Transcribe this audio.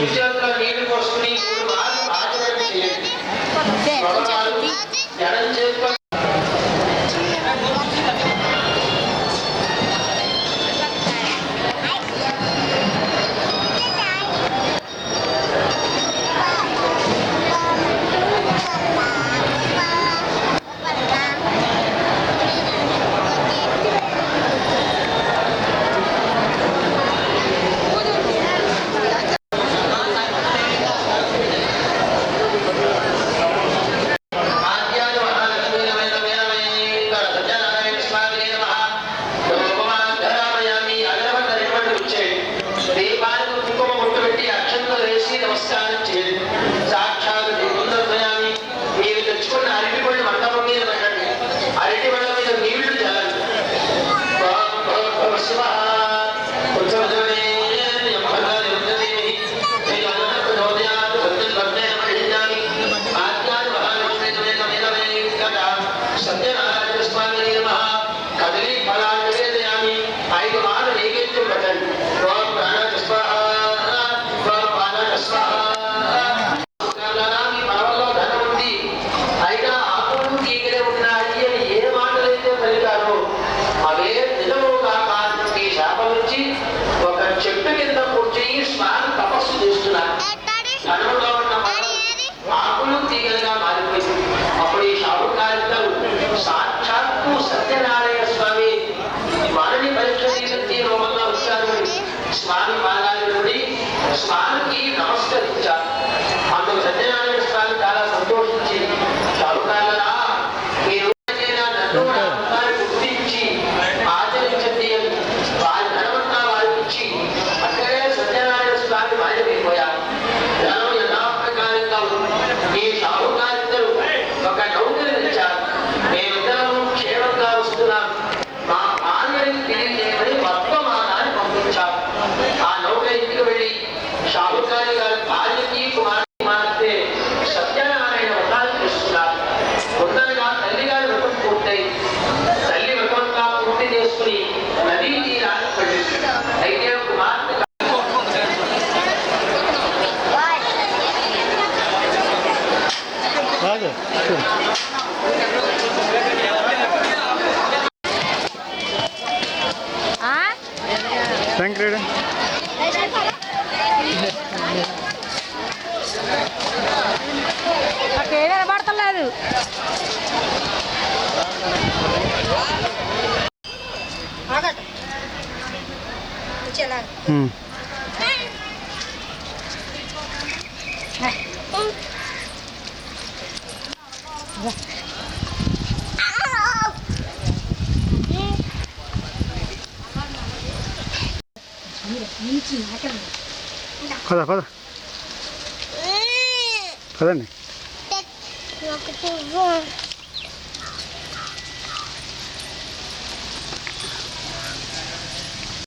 కుర్చీలో నీళ్ళు పోసుకుని ఆచరణ చేయండి ఎడం చేతిలో Yeah. అలాగే థ్యాంక్ యూ ఏమైనా పడతలేదు పద పద పదండి ఒకటి